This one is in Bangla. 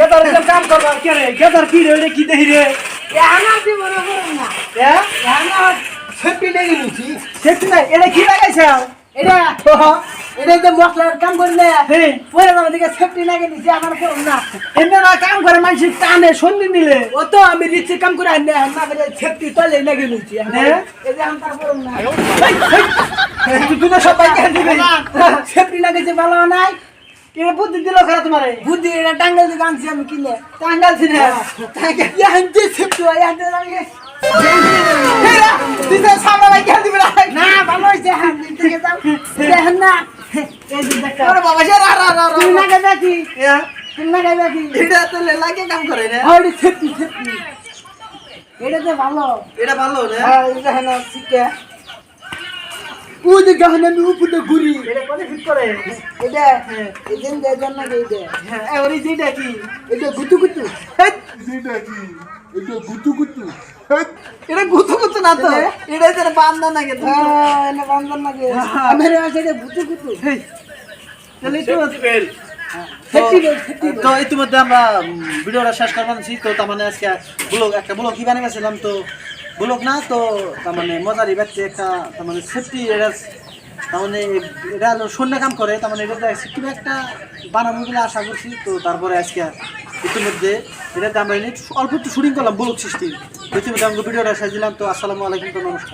গেদার এরকম কাম করবার কে রে? গেদার কি রে? কি দেহি রে? এহানা জীবনে করুন না। হ্যাঁ এহানা সেফটি লেগে নিছি সেটি না এটা কি লাগাইছে? এটা এটা যে মশলার কাম করলে হ্যাঁ। পরে আমার দিকে সেফটি লাগে নিছি আমার করুন না। এমনি না কাম করে মানুষ টানে সন্ধি নিলে ও তো আমি রিক্সে কাম করে আনি না করে সেফটি তলে লেগে নিছি হ্যাঁ? এই যে আমার করুন না। তুই তো সবাই কেন দিবি। সেফটি লাগেছে ভালো নাই কে বুদ্ধি দিল খারাপ তোমারে? বুদ্ধি এটা টাঙ্গাল দিকে আনছি আমি কিনে টাঙ্গাল কেন ভালো হয়েছে হ্যাঁ হ্যাঁ। তো ভালো। এটা ভালো না হ্যাঁ এই দেখেন শিখে ওই যে আমি উপরে ঘুরি। এটা কোনে ফিট করে? এটা এই যে দেন না এইটা হ্যাঁ এই যেটা কি? এটা গুতু গুতু। যেটা কি? এটা গুতু গুতু। এটা গুতু গুতু না তো? এটা? যেটা বান্দা না হ্যাঁ এনে বন্ধন লাগে আমার আছে এটা গুতু গুতু। তাহলে একটু সেফটি সেফটি তো ইতিমধ্যে আমরা ভিডিওটা শেষ করবার আছি। তো তার মানে আজকে ব্লগ একটা ব্লগ কি বানিয়ে গেছিলাম তো ব্লগ না, তো তার মানে মজারি ব্যক্তি একটা, তার মানে সেফটি এটা তার মানে এটা হলো কাম করে, তার মানে এটা সেফটি একটা বানাবো বলে আশা করছি। তো তারপরে আজকে ইতিমধ্যে এটাতে আমরা অল্প একটু শুটিং করলাম ব্লক সৃষ্টি। ইতিমধ্যে আমাকে ভিডিওটা সাজিলাম তো আসসালামু আলাইকুম নমস্কার।